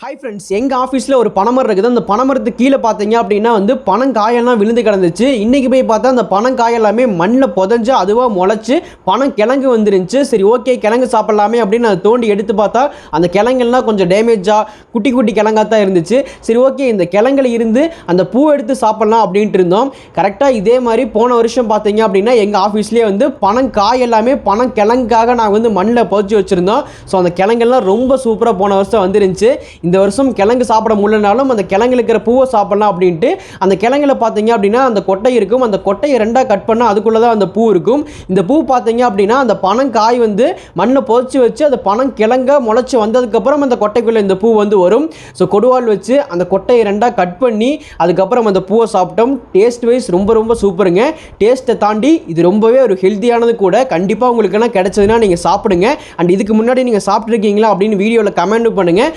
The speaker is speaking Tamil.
ஹாய் ஃப்ரெண்ட்ஸ் எங்கள் ஆஃபீஸில் ஒரு பனைமரம் இருக்குது. அந்த பனைமரத்துக்கு கீழே பார்த்தீங்க அப்படின்னா வந்து பனங்காயெல்லாம் விழுந்து கிடந்துச்சு இன்றைக்கி போய் பார்த்தா அந்த பனங்காய் எல்லாமே மண்ணில் புதஞ்சு அதுவாக முளைச்சி பனம் கிழங்கு வந்துருந்துச்சு. சரி ஓகே கிழங்கு சாப்பிட்லாமே அப்படின்னு அதை தோண்டி எடுத்து பார்த்தா அந்த கிழங்கெல்லாம் கொஞ்சம் டேமேஜாக குட்டி குட்டி கிழங்காக தான் இருந்துச்சு. சரி ஓகே இந்த கிழங்குல இருந்து அந்த பூ எடுத்து சாப்பிட்லாம் அப்படின்ட்டு இருந்தோம். கரெக்டாக இதே மாதிரி போன வருஷம் பார்த்தீங்க அப்படின்னா எங்கள் ஆஃபீஸ்லேயே வந்து பனங்காய் எல்லாமே பணம் கிழங்குக்காக நாங்கள் வந்து மண்ணில் புதைச்சி வச்சுருந்தோம். ஸோ அந்த கிழங்கெல்லாம் ரொம்ப சூப்பராக போன வருஷம் வந்துருந்துச்சு. இந்த வருஷம் கிழங்கு சாப்பிட முடியலனாலும் அந்த கிழங்குல இருக்கிற பூவை சாப்பிடலாம் அப்படின்ட்டு அந்த கிழங்குல பார்த்தீங்க அப்படின்னா அந்த கொட்டை இருக்கும். அந்த கொட்டையை ரெண்டாக கட் பண்ணால் அதுக்குள்ளே தான் அந்த பூ இருக்கும். இந்த பூ பார்த்தீங்க அப்படின்னா அந்த பணம் காய் வந்து மண்ணில் புதைச்சி வச்சு அந்த பணம் கிழங்க முளைச்சி வந்ததுக்கப்புறம் அந்த கொட்டைக்குள்ளே இந்த பூ வந்து வரும். ஸோ கொடுவால் வச்சு அந்த கொட்டையை ரெண்டாக கட் பண்ணி அதுக்கப்புறம் அந்த பூவை சாப்பிட்டோம். டேஸ்ட் வைஸ் ரொம்ப ரொம்ப சூப்பருங்க. டேஸ்ட்டை தாண்டி இது ரொம்பவே ஒரு ஹெல்த்தியானது கூட. கண்டிப்பாக உங்களுக்கு எல்லாம் கிடச்சதுன்னா நீங்கள் சாப்பிடுங்க. அண்ட் இதுக்கு முன்னாடி நீங்கள் சாப்பிட்ருக்கீங்களா அப்படின்னு வீடியோவில் கமெண்ட் பண்ணுங்கள்